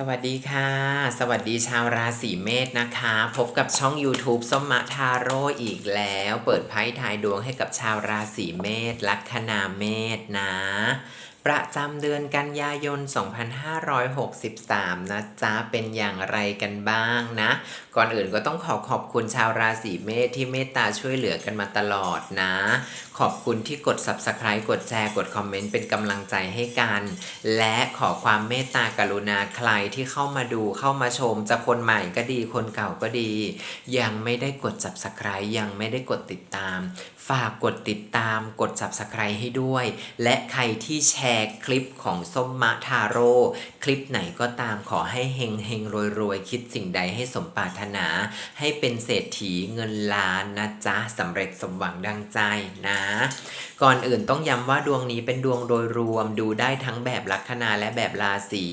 สวัสดีค่ะ สวัสดีชาวราศีเมษนะคะ พบกับช่อง YouTube ส้มมะทาโร่อีกแล้ว เปิดไพ่ทายดวงให้กับชาวราศีเมษลัคนาเมษนะ ประจำเดือนกันยายน 2563 นะจ๊ะ เป็นอย่างไรกันบ้างนะ ก่อนอื่นก็ต้องขอขอบคุณชาวราศีเมษที่เมตตาช่วยเหลือกันมาตลอดนะ ขอบคุณที่กด subscribe กดแชร์กดคอมเมนต์เป็นกำลังใจให้กัน และขอความเมตตากรุณาใครที่เข้ามาดูเข้ามาชมจะคนใหม่ก็ดีคนเก่าก็ดี ยังไม่ได้กด subscribe ยังไม่ได้กดติดตาม ฝากกดติดตามกด subscribe ให้ด้วย และใครที่แชร์คลิปของส้มมะทาโร่คลิปไหนก็ตามขอให้เฮงเฮงรวยรวยคิดสิ่งใดให้สมปรารถนาให้เป็นเศรษฐีเงินล้านนะจ๊ะสำเร็จสมหวังดังใจนะ ก่อนอื่นต้องย้ำว่าดวงนี้เป็นดวงโดยรวมดูได้ทั้งแบบลัคนาและแบบราศี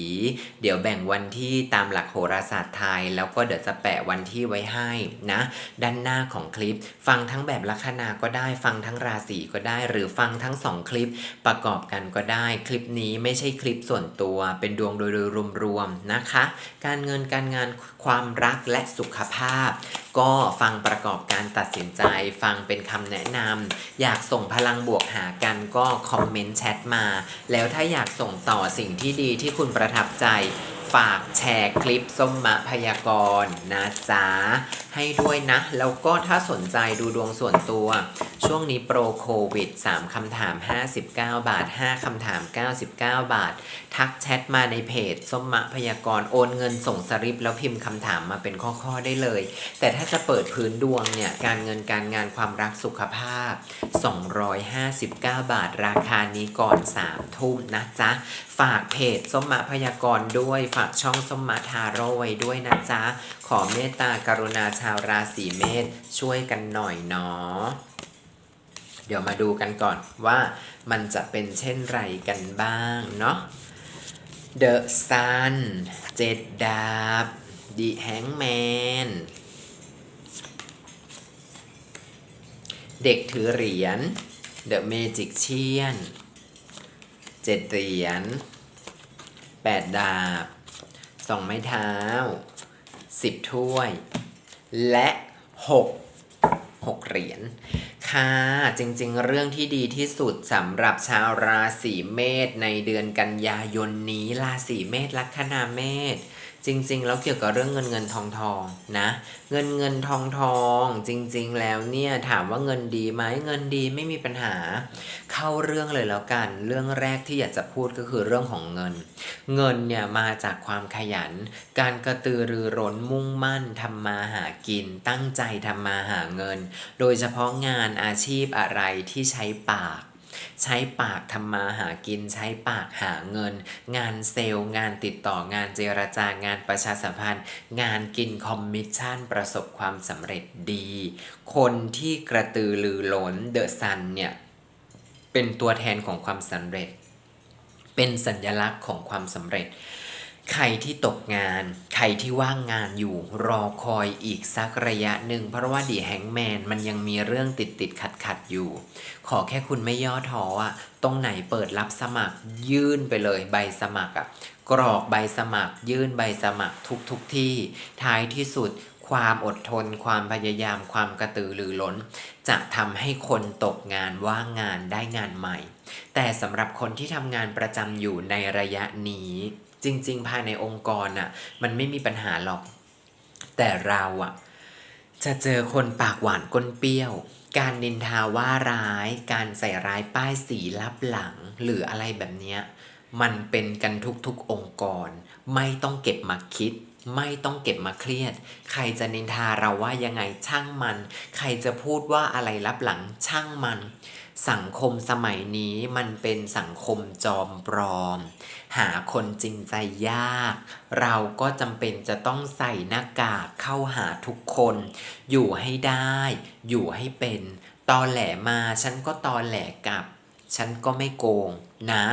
เดี๋ยวแบ่งวันที่ตามหลักโหราศาสตร์ไทย แล้วก็เดี๋ยวจะแปะวันที่ไว้ให้นะ ด้านหน้าของคลิป ฟังทั้งแบบลัคนาก็ได้ฟังทั้งราศีก็ได้ หรือฟังทั้งสองคลิปประกอบกันก็ได้คลิปนี้ไม่ใช่คลิปส่วนตัว เป็นดวงโดยรวมๆนะคะ การเงินการงานความรักและสุขภาพ ก็ฟังประกอบการตัดสินใจ ฟังเป็นคำแนะนำอยากส่งพลังบวกหากันก็คอมเมนต์แชทมา แล้วถ้าอยากส่งต่อสิ่งที่ดีที่คุณประทับใจ ฝากแชร์คลิปส้มมะพยากรณ์นะจ๊ะ ให้ด้วยนะ แล้วก็ถ้าสนใจดูดวงส่วนตัว ช่วงนี้โปรโควิด 3 คำถาม 59 บาท 5 คำถาม 99 บาท ทักแชทมาในเพจส้มมะพยากรณ์โอนเงินส่งสลิปแล้วพิมพ์คำถามมาเป็นข้อๆได้เลย แต่ถ้าจะเปิดพื้นดวงเนี่ย การเงินการงานความรักสุขภาพ 259 บาทราคานี้ก่อน 3 ทุ่มนะจ๊ะฝากเพจส้มมะพยากรณ์ด้วย ฝากช่องส้มมะทาโร่ไว้ด้วยนะจ๊ะ ขอเมตตากรุณาชาวราศีเมษช่วยกันหน่อยเนาะเดี๋ยวมาดูกันก่อนว่ามันจะเป็นเช่นไรกันบ้างเนาะ The Sun เจ็ดดาบ The Hangman เด็กถือเหรียญ The Magician เจ็ดเหรียญแปดดาบสองไม้เท้าสิบถ้วย และหกหกเหรียญ ค่ะ จริงๆ เรื่องที่ดีที่สุดสำหรับชาวราศีเมษในเดือนกันยายนนี้ราศีเมษลัคนาเมษจริงๆ แล้วเกี่ยวกับเรื่องเงินเงินทองทองนะ เงินเงินทองทองจริง ๆ แล้วเนี่ยถามว่าเงินดีไหมเงินดีไม่มีปัญหา เข้าเรื่องเลยแล้วกัน เรื่องแรกที่อยากจะพูดก็คือเรื่องของเงิน เงินเนี่ยมาจากความขยัน การกระตือรือร้นมุ่งมั่นทำมาหากิน ตั้งใจทำมาหาเงิน โดยเฉพาะงานอาชีพอะไรที่ใช้ปาก ใช้ปากทำมาหากิน ใช้ปากหาเงิน งานเซลล์ งานติดต่องานเจรจางานประชาสัมพันธ์ งานกินคอมมิชชั่นประสบความสำเร็จดี คนที่กระตือรือร้นเดอะซันเนี่ย เป็นตัวแทนของความสำเร็จ เป็นสัญลักษณ์ของความสำเร็จ ใครที่ตกงาน ใครที่ว่างงานอยู่รอคอยอีกสักระยะหนึ่ง เพราะว่าดีแฮงแมนมันยังมีเรื่องติดติดขัดขัดอยู่ ขอแค่คุณไม่ย่อท้ออะตรงไหนเปิดรับสมัครยื่นไปเลยใบสมัครอะกรอกใบสมัคร ยื่นใบสมัครทุกทุกที่ ท้ายที่สุด ความอดทน ความพยายามความกระตือรือร้น จะทำให้คนตกงานว่างงานได้งานใหม่ แต่สำหรับคนที่ทำงานประจำอยู่ในระยะนี้ จริง ๆ ภายในองค์กรน่ะมันไม่มีปัญหาหรอก แต่เราอะจะเจอคนปากหวานก้นเปรี้ยว การนินทาว่าร้าย การใส่ร้ายป้ายสีลับหลังหรืออะไรแบบเนี้ยมันเป็นกันทุกๆองค์กร ไม่ต้องเก็บมาคิด ไม่ต้องเก็บมาเครียด ใครจะนินทาเราว่ายังไงช่างมัน ใครจะพูดว่าอะไรลับหลังช่างมัน สังคมสมัยนี้มันเป็นสังคมจอมปลอม หาคนจริงใจยาก เราก็จำเป็นจะต้องใส่หน้ากากเข้าหาทุกคน อยู่ให้ได้ อยู่ให้เป็นตอแหลมาฉันก็ตอแหลกลับ ฉันก็ไม่โกงนะ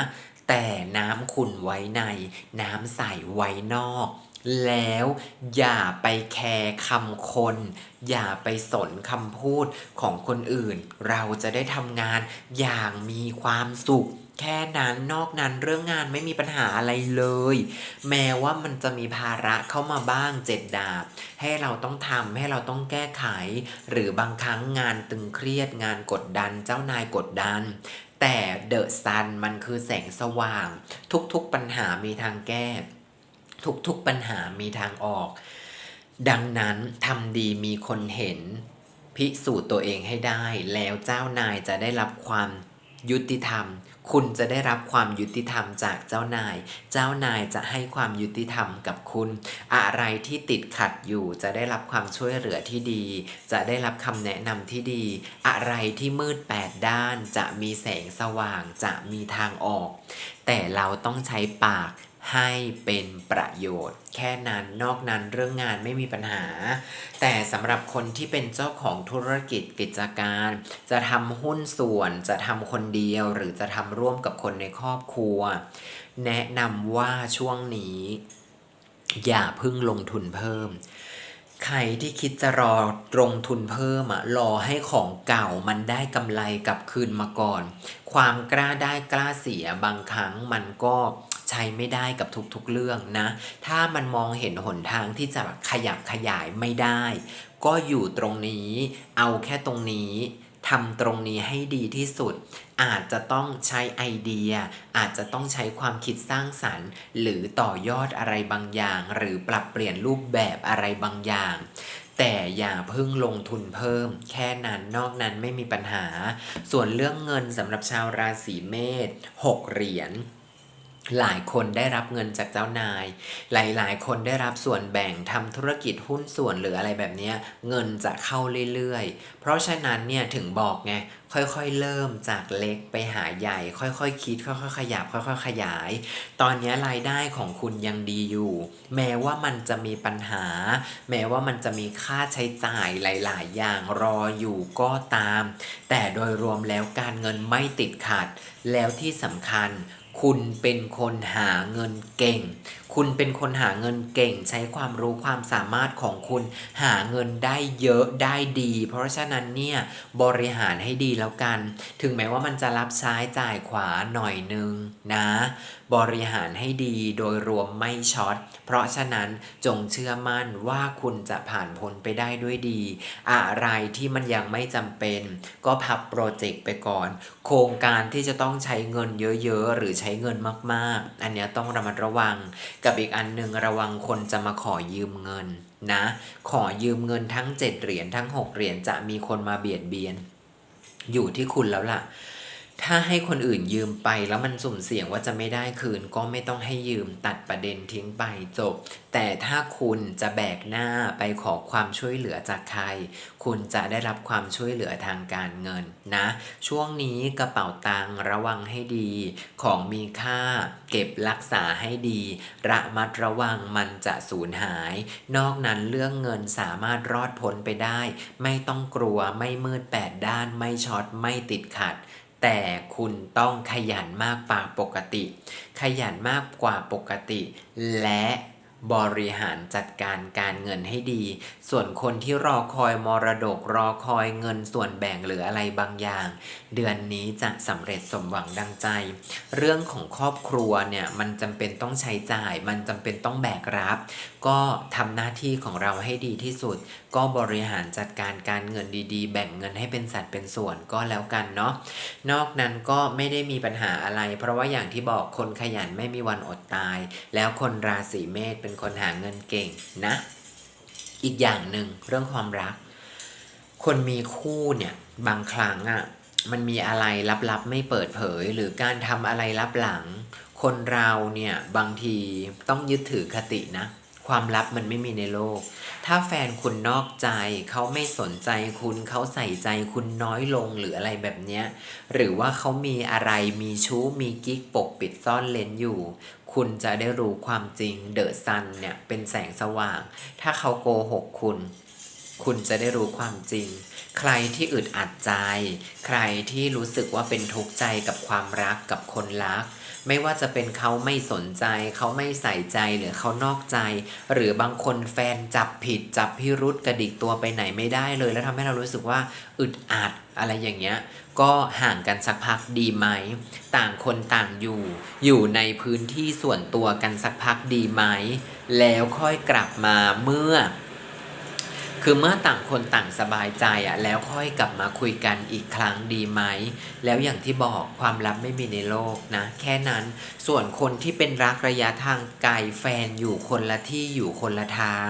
แต่น้ำขุ่นไว้ใน น้ำใสไว้นอก แล้วอย่าไปแคร์คำคน อย่าไปสนคำพูดของคนอื่น เราจะได้ทำงานอย่างมีความสุข แค่นั้นนอกนั้นเรื่องงานไม่มีปัญหาอะไรเลย แม้ว่ามันจะมีภาระเข้ามาบ้างเจ็ดดาบ ให้เราต้องทำให้เราต้องแก้ไข หรือบางครั้งงานตึงเครียดงานกดดันเจ้านายกดดันแต่เดอะซันมันคือแสงสว่าง ทุกๆปัญหามีทางแก้ ทุกๆปัญหามีทางออก ดังนั้นทำดีมีคนเห็น พิสูจน์ตัวเองให้ได้ แล้วเจ้านายจะได้รับความยุติธรรม คุณจะได้รับความยุติธรรมจากเจ้านาย เจ้านายจะให้ความยุติธรรมกับคุณ อะไรที่ติดขัดอยู่จะได้รับความช่วยเหลือที่ดี จะได้รับคำแนะนำที่ดี อะไรที่มืดแปดด้านจะมีแสงสว่างจะมีทางออก แต่เราต้องใช้ปาก ให้เป็นประโยชน์ แค่นั้นนอกนั้นเรื่องงานไม่มีปัญหา แต่สำหรับคนที่เป็นเจ้าของธุรกิจกิจการ จะทำหุ้นส่วนจะทำคนเดียวหรือจะทำร่วมกับคนในครอบครัว แนะนำว่าช่วงนี้ อย่าพึ่งลงทุนเพิ่ม ใครที่คิดจะรอลงทุนเพิ่มอะรอให้ของเก่ามันได้กำไรกลับคืนมาก่อน ความกล้าได้กล้าเสียบางครั้งมันก็ ใช้ไม่ได้กับทุกๆเรื่องนะ ถ้ามันมองเห็นหนทางที่จะขยับขยายไม่ได้ ก็อยู่ตรงนี้ เอาแค่ตรงนี้ทำตรงนี้ให้ดีที่สุด อาจจะต้องใช้ไอเดีย อาจจะต้องใช้ความคิดสร้างสรรค์ หรือต่อยอดอะไรบางอย่าง หรือปรับเปลี่ยนรูปแบบอะไรบางอย่างแต่อย่าเพิ่งลงทุนเพิ่ม แค่นั้นนอกนั้นไม่มีปัญหา ส่วนเรื่องเงินสำหรับชาวราศีเมษ6เหรียญ หลายคนได้รับเงินจากเจ้านาย หลายๆ คนได้รับส่วนแบ่งทำธุรกิจหุ้นส่วนหรืออะไรแบบนี้เงินจะเข้าเรื่อยๆ เพราะฉะนั้นเนี่ยถึงบอกไงค่อยๆ เริ่มจากเล็กไปหาใหญ่ ค่อยๆคิดค่อยๆขยับค่อยๆขยาย ตอนนี้รายได้ของคุณยังดีอยู่ แม้ว่ามันจะมีปัญหา แม้ว่ามันจะมีค่าใช้จ่ายหลาย ๆ อย่างรออยู่ก็ตาม แต่โดยรวมแล้วการเงินไม่ติดขัด แล้วที่สำคัญ คุณเป็นคนหาเงินเก่ง คุณเป็นคนหาเงินเก่ง ใช้ความรู้ความสามารถของคุณหาเงินได้เยอะได้ดี เพราะฉะนั้นเนี่ยบริหารให้ดีแล้วกัน ถึงแม้ว่ามันจะรับซ้ายจ่ายขวาหน่อยนึงนะ บริหารให้ดีโดยรวมไม่ช็อต เพราะฉะนั้นจงเชื่อมั่นว่าคุณจะผ่านพ้นไปได้ด้วยดี อะไรที่มันยังไม่จำเป็น ก็พับโปรเจกต์ไปก่อน โครงการที่จะต้องใช้เงินเยอะๆ หรือใช้เงินมากๆ อันนี้ต้องระมัดระวัง กับอีกอันหนึ่งระวังคนจะมาขอยืมเงินนะ ขอยืมเงินทั้ง 7 เหรียญทั้ง 6 เหรียญจะมีคนมาเบียดเบียน อยู่ที่คุณแล้วล่ะ ถ้าให้คนอื่นยืมไปแล้วมันสุ่มเสี่ยงว่าจะไม่ได้คืนก็ไม่ต้องให้ยืมตัดประเด็นทิ้งไปจบ แต่ถ้าคุณจะแบกหน้าไปขอความช่วยเหลือจากใคร คุณจะได้รับความช่วยเหลือทางการเงินนะ ช่วงนี้กระเป๋าตังระวังให้ดี ของมีค่า เก็บรักษาให้ดี ระมัดระวังมันจะสูญหาย นอกนั้นเรื่องเงินสามารถรอดพ้นไปได้ ไม่ต้องกลัวไม่มืดแปดด้านไม่ช็อตไม่ติดขัด แต่คุณต้องขยันมากกว่าปกติ ขยันมากกว่าปกติ และ บริหารจัดการการเงินให้ดี ส่วนคนที่รอคอยมรดกรอคอยเงินส่วนแบ่งหรืออะไรบางอย่าง เดือนนี้จะสำเร็จสมหวังดังใจ เรื่องของครอบครัวเนี่ยมันจำเป็นต้องใช้จ่าย มันจำเป็นต้องแบกรับ ก็ทำหน้าที่ของเราให้ดีที่สุด ก็บริหารจัดการการเงินดี ๆ แบ่งเงินให้เป็นสัดเป็นส่วนก็แล้วกันเนาะนอกนั้นก็ไม่ได้มีปัญหาอะไร เพราะว่าอย่างที่บอกคนขยันไม่มีวันอดตาย แล้วคนราศีเมษเป็นคนหาเงินเก่งนะ อีกอย่างหนึ่งเรื่องความรัก คนมีคู่เนี่ยบางครั้งอะ่ะมันมีอะไรลับๆ ไม่เปิดเผย หรือการทำอะไรลับหลัง คนเราเนี่ยบางทีต้องยึดถือคตินะ ความลับมันไม่มีในโลก ถ้าแฟนคุณนอกใจ เขาไม่สนใจคุณเขาใส่ใจคุณน้อยลงหรืออะไรแบบเนี้ย หรือว่าเขามีอะไรมีชู้มีกิ๊กปกปิดซ่อนเลนอยู่ คุณจะได้รู้ความจริงเดอะซันเนี่ยเป็นแสงสว่าง ถ้าเขาโกหกคุณ คุณจะได้รู้ความจริง ใครที่อึดอัดใจ ใครที่รู้สึกว่าเป็นทุกข์ใจกับความรักกับคนรัก ไม่ว่าจะเป็นเขาไม่สนใจ เขาไม่ใส่ใจหรือเขานอกใจ หรือบางคนแฟนจับผิดจับพิรุษกระดิกตัวไปไหนไม่ได้เลย แล้วทำให้เรารู้สึกว่าอึดอัดอะไรอย่างเงี้ยก็ห่างกันสักพักดีไหม ต่างคนต่างอยู่ อยู่ในพื้นที่ส่วนตัวกันสักพักดีไหม แล้วค่อยกลับมาเมื่อ คือเมื่อต่างคนต่างสบายใจอะแล้วค่อยกลับมาคุยกันอีกครั้งดีไหม แล้วอย่างที่บอกความลับไม่มีในโลกนะ แค่นั้นส่วนคนที่เป็นรักระยะทางไกลแฟนอยู่คนละที่อยู่คนละทาง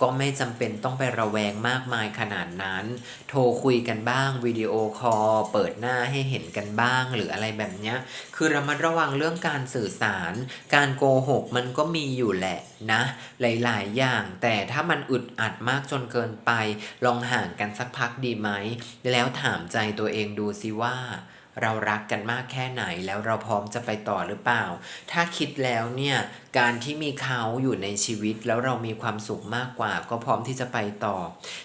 ก็ไม่จำเป็นต้องไประแวงมากมายขนาดนั้น โทรคุยกันบ้างวิดีโอคอลเปิดหน้าให้เห็นกันบ้างหรืออะไรแบบเนี้ยคือระมัดระวังเรื่องการสื่อสาร การโกหกมันก็มีอยู่แหละนะ หลาย ๆ อย่าง แต่ถ้ามันอึดอัดมากจนเกินไป ลองห่างกันสักพักดีไหม แล้วถามใจตัวเองดูสิว่า เรารักกันมากแค่ไหนแล้วเราพร้อมจะไปต่อหรือเปล่า ถ้าคิดแล้วเนี่ย การที่มีเขาอยู่ในชีวิตแล้วเรามีความสุขมากกว่า ก็พร้อมที่จะไปต่อ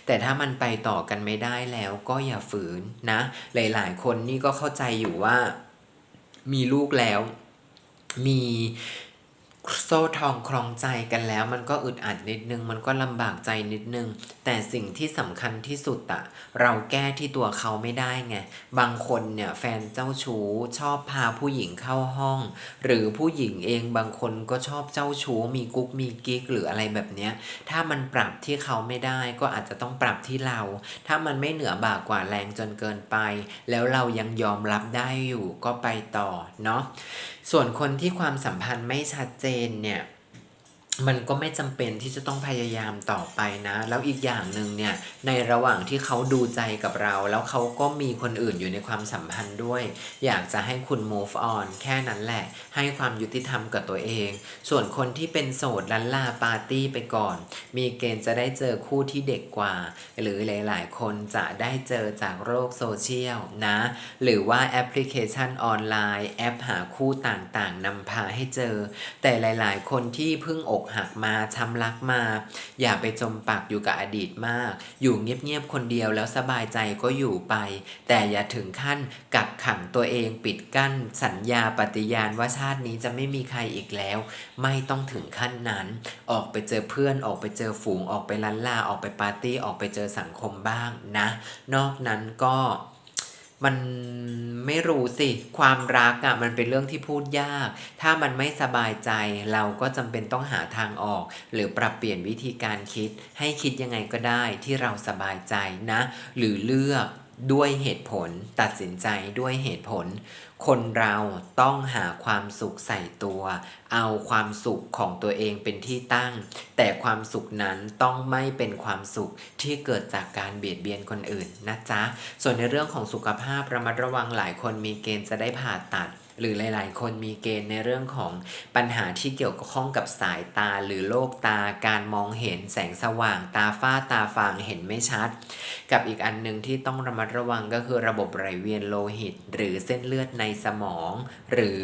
แต่ถ้ามันไปต่อกันไม่ได้แล้วก็อย่าฝืนนะ หลาย ๆ คนนี่ก็เข้าใจอยู่ว่า มีลูกแล้ว มี โซ่ทองครองใจกันแล้ว มันก็อึดอัดนิดนึง มันก็ลำบากใจนิดนึง แต่สิ่งที่สำคัญที่สุดอะเราแก้ที่ตัวเขาไม่ได้ไง บางคนเนี่ยแฟนเจ้าชู้ชอบพาผู้หญิงเข้าห้อง หรือผู้หญิงเองบางคนก็ชอบเจ้าชู้มีกุ๊กมีกิ๊กหรืออะไรแบบเนี้ย ถ้ามันปรับที่เขาไม่ได้ก็อาจจะต้องปรับที่เรา ถ้ามันไม่เหนือบ่ากว่าแรงจนเกินไป แล้วเรายังยอมรับได้อยู่ก็ไปต่อเนาะ ส่วนคนที่ความสัมพันธ์ไม่ชัดเจนเนี่ย มันก็ไม่จำเป็นที่จะต้องพยายามต่อไปนะ แล้วอีกอย่างหนึ่งเนี่ยในระหว่างที่เขาดูใจกับเรา แล้วเขาก็มีคนอื่นอยู่ในความสัมพันธ์ด้วย อยากจะให้คุณ move on แค่นั้นแหละ ให้ความยุติธรรมกับตัวเอง ส่วนคนที่เป็นโสดลันลาปาร์ตี้ไปก่อน มีเกณฑ์จะได้เจอคู่ที่เด็กกว่า หรือหลาย ๆ คนจะได้เจอจากโลกโซเชียลนะ หรือว่าแอปพลิเคชันออนไลน์ แอปหาคู่ต่างๆนำพาให้เจอ แต่หลาย ๆ คนที่เพิ่งอกหักมาช้ำรักมา อย่าไปจมปักอยู่กับอดีตมาก อยู่เงียบๆคนเดียวแล้วสบายใจก็อยู่ไป แต่อย่าถึงขั้นกักขังตัวเองปิดกั้น สัญญาปฏิญาณว่าชาตินี้จะไม่มีใครอีกแล้ว ไม่ต้องถึงขั้นนั้น ออกไปเจอเพื่อนออกไปเจอฝูงออกไปลันลาออกไปปาร์ตี้ออกไปเจอสังคมบ้างนะ นอกนั้นก็ มันไม่รู้สิ ความรักอะ่ะมันเป็นเรื่องที่พูดยาก ถ้ามันไม่สบายใจเราก็จำเป็นต้องหาทางออก หรือปรับเปลี่ยนวิธีการคิด ให้คิดยังไงก็ได้ที่เราสบายใจนะ หรือเลือกด้วยเหตุผล ตัดสินใจด้วยเหตุผล คนเราต้องหาความสุขใส่ตัว เอาความสุขของตัวเองเป็นที่ตั้ง แต่ความสุขนั้นต้องไม่เป็นความสุขที่เกิดจากการเบียดเบียนคนอื่นนะจ๊ะ ส่วนในเรื่องของสุขภาพระมัดระวังหลายคนมีเกณฑ์จะได้ผ่าตัด หรือหลาย ๆ คนมีเกณฑ์ในเรื่องของปัญหาที่เกี่ยวข้องกับสายตาหรือโรคตาการมองเห็นแสงสว่างตาฝ้าตาฟางเห็นไม่ชัด กับอีกอันหนึ่งที่ต้องระมัดระวังก็คือระบบไหลเวียนโลหิต หรือเส้นเลือดในสมอง หรือ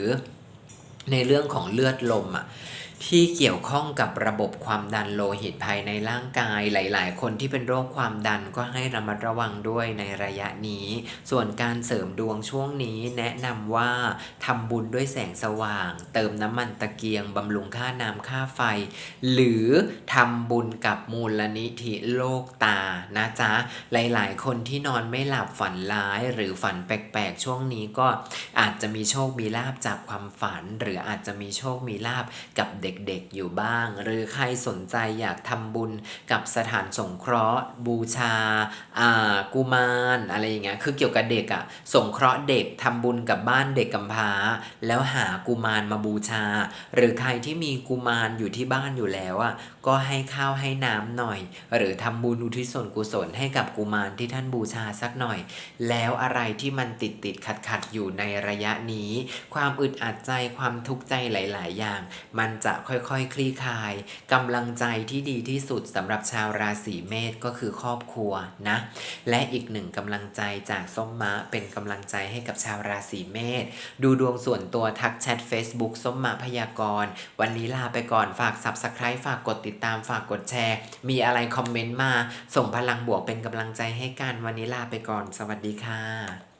ในเรื่องของเลือดลมอะ ที่เกี่ยวข้องกับระบบความดันโลหิตภายในร่างกาย หลาย ๆ คนที่เป็นโรคความดันก็ให้ระมัดระวังด้วยในระยะนี้ ส่วนการเสริมดวงช่วงนี้แนะนำว่าทำบุญด้วยแสงสว่าง เติมน้ำมันตะเกียงบำรุงค่าน้ำค่าไฟ หรือทำบุญกับมูลนิธิโลกตานะจ๊ะ หลาย ๆ คนที่นอนไม่หลับฝันร้ายหรือฝันแปลก ๆ ช่วงนี้ก็อาจจะมีโชคมีลาบจากความฝัน หรืออาจจะมีโชคมีลาบกับเด็กๆอยู่บ้าง หรือใครสนใจอยากทำบุญกับสถานสงเคราะห์ บูชาอ่ากุมารอะไรอย่างเงี้ยคือเกี่ยวกับเด็กอะสงเคราะห์เด็กทำบุญกับบ้านเด็กกำพร้า แล้วหากุมารมาบูชา หรือใครที่มีกุมารอยู่ที่บ้านอยู่แล้วอะก็ให้ข้าวให้น้ำหน่อย หรือทำบุญอุทิศส่วนกุศลให้กับกุมารที่ท่านบูชาสักหน่อย แล้วอะไรที่มันติดติดขัดขัดอยู่ในระยะนี้ ความอึดอัดใจความทุกข์ใจหลาย ๆ อย่าง มันจะค่อยๆคลี่คลายกำลังใจที่ดีที่สุดสำหรับชาวราศีเมษก็คือครอบครัวนะ และอีกหนึ่งกำลังใจจากส้มมะเป็นกำลังใจให้กับชาวราศีเมษดูดวงส่วนตัวทักแชท Facebook ส้มมะพยากรณ์วันนี้ลาไปก่อนฝาก Subscribe ฝากกดติดตามฝากกดแชร์ มีอะไรคอมเมนต์มา ส่งพลังบวกเป็นกำลังใจให้กันวันนี้ลาไปก่อน สวัสดีค่ะ